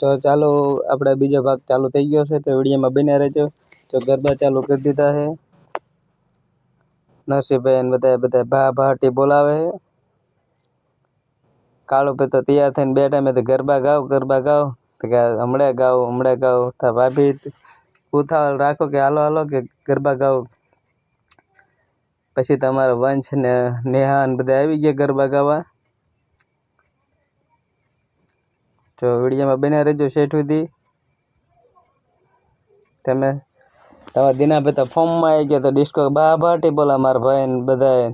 તો ચાલો, આપણે બીજો ભાગ ચાલુ થઈ ગયો છે, તો વિડીયોમાં બને રહેજો. તો ગરબા ચાલુ કરી દીધા છે. નરસિંહભાઈ બધા બધા ભા ભાટી બોલાવે છે. કાળો પે તો તૈયાર થઈને બેઠા, મેં તો ગરબા ગાવ ગરબા ગાવ. તો કે હમણાં ગાવ હમણાં ગાવ. તો ભાભી ઉતાવળ રાખો કે હાલો હાલો કે ગરબા ગાવ. પછી તમારા વંશ ને નેહા ને બધા આવી ગયા ગરબા ગાવા. જો વિડીયોમાં બન્યા રહેજો શેઠ સુધી. તમે તમારા દિનાભાઈ તો ફોર્મમાં આવી ગયા તો ડિસ્કો બા બાટી બોલા મારા ભાઈ ને બધાએ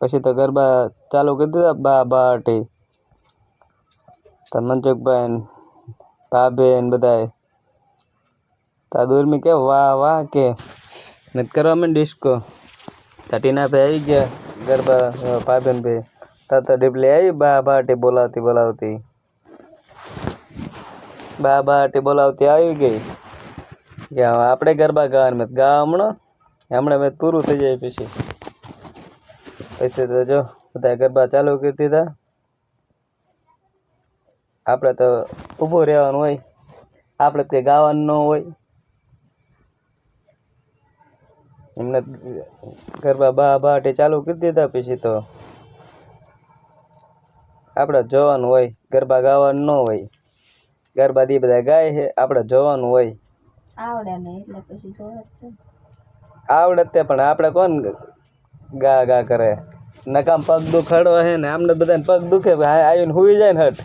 પછી તો ગરબા ચાલુ કરી દીધા બા બાટી તો મનસુખભાઈ ને ભાભી ને બધાએ તા દુર્મી કે વાહ વાહ કે. ને કરવા માંડ ડિસ્કો તા ટીનાભાઈ આવી ગયા ગરબા ભાભીન ભાઈ. તા તો ડીપલી આવી બા બાટી બોલાવતી બોલાવતી. બા આટી બોલાવતી આવી ગઈ. કે હવે આપણે ગરબા ગાવાનું મેં ગા હમણાં. હમણાં મેં પૂરું થઈ જાય પછી. પછી તો જો, બધા ગરબા ચાલુ કરી દીધા. આપણે તો ઊભો રહેવાનું હોય. આપણે કંઈ ગાવાનું ન હોય. એમને ગરબા બા બાટી ચાલુ કરી દીધા પછી તો. આપણે જોવાનું હોય, ગરબા ગાવાનું ન હોય. ગરબા દી બધા ગાય છે. આપણે જોવાનું હોય. આવડે ને એટલે પછી જોવે તે. આવડે તે પણ આપણે કોણ ગા ગા કરે? નકામ પગ દુખાડો હે ને આમને બધાને પગ દુખે આવીને હુઈ જાય ને હટ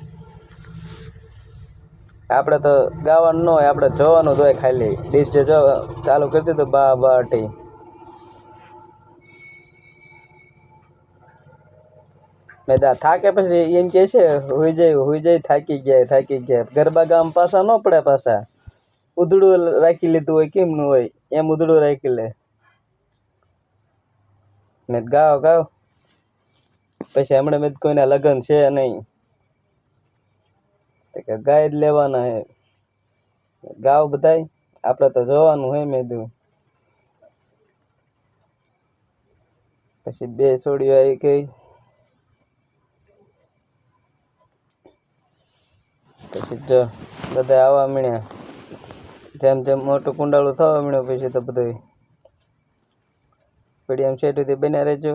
આપણે તો ગાવાનું ન હોય આપણે જોવાનું જ હોય ખાલી. ડીજે જો ચાલુ કરી દીધું બા બાટી. મેં દા થાકે પછી એમ કે છે, હોઈ જાય હોઈ જાય થાકી ગયા થાકી ગયા. ગરબા ગામ પાછા ન પડે પાછા. ઉધડું રાખી લીધું હોય, કેમ નું હોય, એમ ઉધડું રાખી લે. મેં ગાવ ગાવ પછી હમણાં મેં કોઈના લગ્ન છે નહીં. કે, ગાય જ લેવાના હે. ગાવ બધાય, આપણે તો જોવાનું હે, મેં કીધું. પછી બે છોડીઓ આવી ગઈ. પછી તો બધા આવવા મીણ્યા. જેમ જેમ મોટું કુંડાળું થવા મળ્યું પછી તો બધું પીડી એમ શેઠીથી બન્યા રહેજો.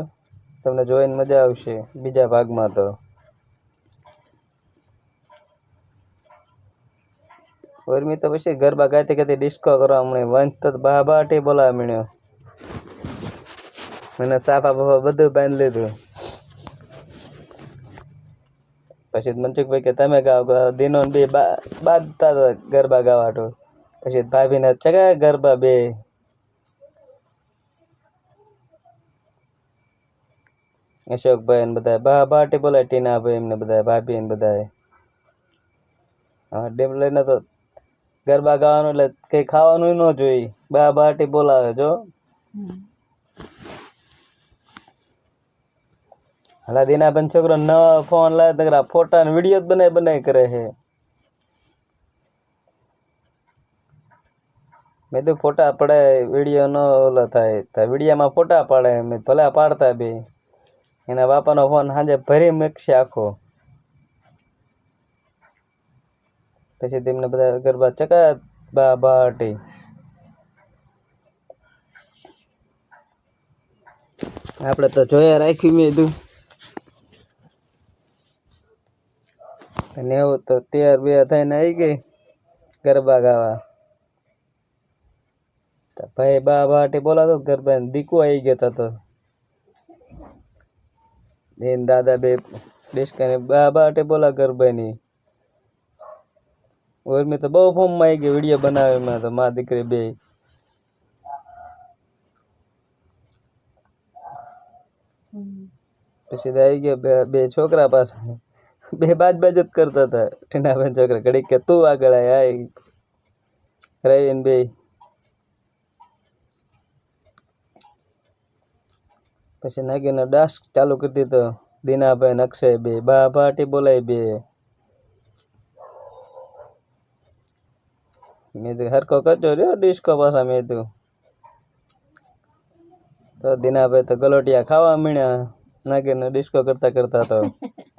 તમને જોઈને મજા આવશે બીજા ભાગમાં તો. ઓરમી તો પછી ગરબા ગાતી ગાતી ડિસ્કો કરવા મળે વંશ તો બા બાટી બોલાવા મળ્યો મને સાફા બાફા બધું બાંધી લીધું. પછી મનસુખભાઈ કે, તમે ગાઓ દિનો બે, બા બાંધતા હતા ગરબા ગાવાટો પછી ભાભીને, ચગા ગરબા બે. અશોકભાઈ ને બધા બા, બાટી બોલાય ટીનાભાઈ એમને બધા ભાભી ને બધા હા, ડેમ લઈને તો ગરબા ગાવાનું એટલે કઈ ખાવાનું ન જોઈ. બા, બાટી બોલાવે, જો. હમ. દીના પણ છોકરો નવા ફોન લાવે તો ફોટા ને વીડિયો જ બનાવી બનાવી કરે છે. મેં તો ફોટા પડે વીડિયો ન ઓલો થાય. તો વિડીયામાં ફોટા પાડે મેં ભલે પાડતા બી. એના બાપાનો ફોન સાંજે ભરી મૂકશે આખો. પછી તેમને બધા ગરબા ચકા બા બાટી આપણે તો જોયા રાખ્યું મેં કીધું અને એવું તો તૈયાર બે થઈને આવી ગઈ ગરબા ગાવા. તો ભાઈ બા બાટી બોલાતો ગરબા ને દીકુ આવી ગયો તો તો. બેન દાદા બે ડિસ્કાને બા બાટી બોલા ગરબાની ઓરમી તો બહુ ફોર્મમાં આવી ગઈ વીડિયો બનાવે એમાં તો મા દીકરી બે. હમ. પછી તો આવી ગયા બે બે છોકરા પાછા બે બાજ બાજ જ કરતા હતા. ટીનાબેન છોકરા ઘડીક કે તું આગળ આય રહીને બે પછી નાગીનો ડાસ ચાલુ કરી દીધો. દીનાભાઈ અક્ષય બે, બા ભાટી બોલાય બે. મેં તો હરકો કચો રહ્યો ડિસ્કો પાછા મેં તું. તો દીનાભાઈ તો ગલોટિયા ખાવા મીણ્યા. નાગીનો ડિસ્કો કરતા કરતા તો.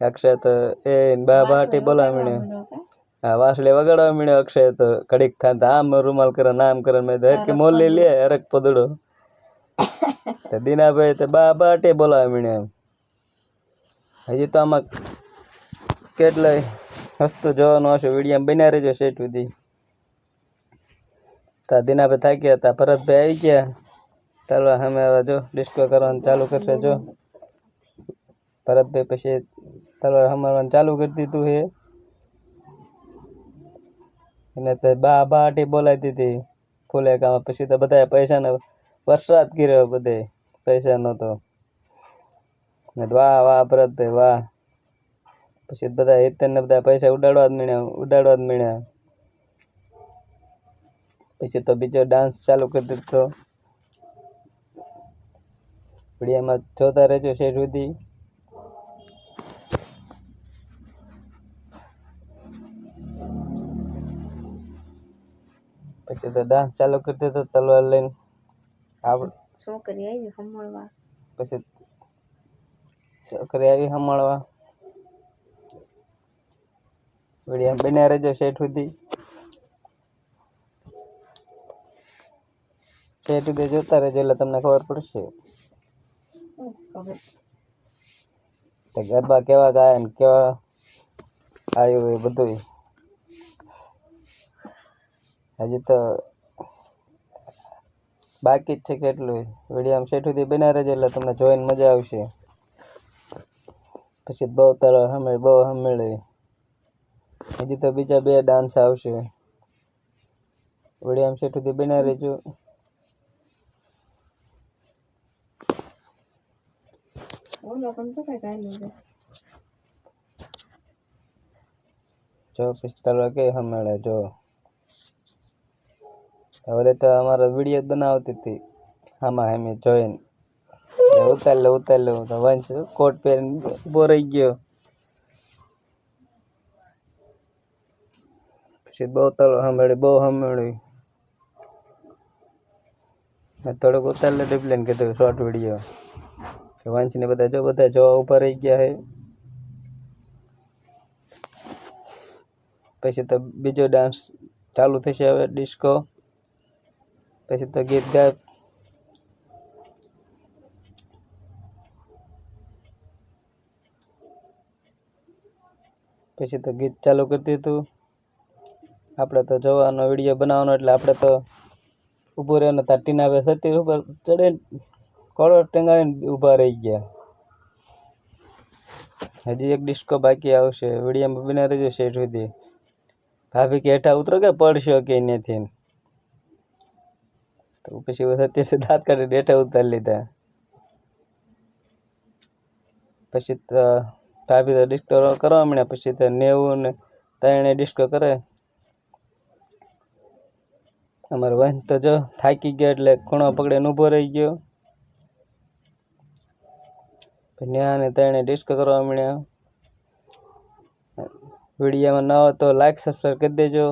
અક્ષય તો એ બા બાટી બોલાવા મીણ્યો માંડ્યો? હા વાસળી વગાડવા મીણ્યો અક્ષય તો. ઘડીક થાય આમ રૂમાલ કરે નામ કરે મેં તો કે મોલી લે હરક પદડો. તો દીનાભાઈ તો બા બાટી બોલાવા મીણ્યો એમ. હજી તો આમાં કેટલાય વસ્તુ જોવાનું હશે વીડિયો બન્યા રહેજો સેટ સુધી. તા દીનાભાઈ થાક્યા હતા. ભરતભાઈ આવી ગયા. ચાલો અમે હવે જો ડિસ્કો કરવાનું ચાલુ કરશે જો. ભરતભાઈ પછી તલવાર હમારવાનું ચાલુ કરી દીધું છે. એને તો બા બાટી બોલાવી દીધી. ફૂલે કામ પછી તો બધા પૈસાનો વરસાદ કર્યો બધે. પૈસાનો તો. વાહ વાહ ભરતભાઈ વાહ. પછી બધા હિતેનને બધા પૈસા ઉડાડવા જ મીણ્યા, ઉડાડવા જ મીણ્યા. પછી તો બીજો ડાન્સ ચાલુ કરી દીધો. વિડીયામાં જોતા રહેજો શેર સુધી. પછી તો ડાન્સ ચાલુ કરી દીધો તલવાર લઈને છોકરી આવી સંભાળવા. પછી છોકરી આવી સંભાળવા. વીડિયો બન્યા રહેજો શેઠ સુધી. શેઠ સુધી જોતા રહેજો એટલે તમને ખબર પડશે. તો ગરબા કેવા ગાય ને કેવા આવ્યું એ બધું હજી તો બાકી જ છે કેટલું વીડિયો શેઠ સુધી બન્યા રહેજો એટલે તમને જોઈને મજા આવશે. પછી બહુ તારો હમે, બહુ હમેળે. હજી તો બીજા બે ડાન્સ આવશે. વીડિયો શેઠ સુધી બન્યા રહેજો. જો પિસ્તાલો કે હમેળે, જો. હવે તો અમારો વીડિયો જ બનાવતી હતી. આમાં એમ જોઈને. કે ઉતાર લે ઉતાર લે તો વંશ કોટ પહેરીને ઊભો રહી ગયો. પછી બહુ તલો સાંભળી, બહુ સાંભળી મેં થોડુંક ઉતાર લે ડિપ્લેન કીધું શોર્ટ વીડિયો વંશને બધા જો, બધા જોવા ઊભા રહી ગયા છે. પછી તો બીજો ડાન્સ ચાલુ થશે હવે ડિસ્કો પછી તો ગીત ગાય પછી તો ગીત ચાલુ કરતી હતું આપણે તો જોવાનો વીડિયો બનાવવાનો એટલે આપણે તો ઊભું રહેવાનું ત્યાં ટીના સતી ઉપર ચડે કોળો ટેંગાવીને ઊભા રહી ગયા. હજી એક ડિસ્કો બાકી આવશે. વિડીયોમાં બિના રહેજો શેઠ સુધી. ભાભી કે હેઠા ઉતરો કે પડશો કે અહીંયાથી તો પછી સત્ય દાંત કાઢી હેઠા ઉતારી લીધા. પછી ભાભી તો ડિસ્કો કરવા માંડ્યા, પછી તો નેવું ને ત્રણે ડિસ્કો કરે. અમારો વન તો જો થાકી ગયો એટલે ખૂણો પકડીને ઊભો રહી ગયો. ન્યા ને ત્રણે ડિસ્કો કરવા માંડ્યા. વિડીયોમાં ન હોય તો લાઈક સબસ્ક્રાઈબ કરી દેજો.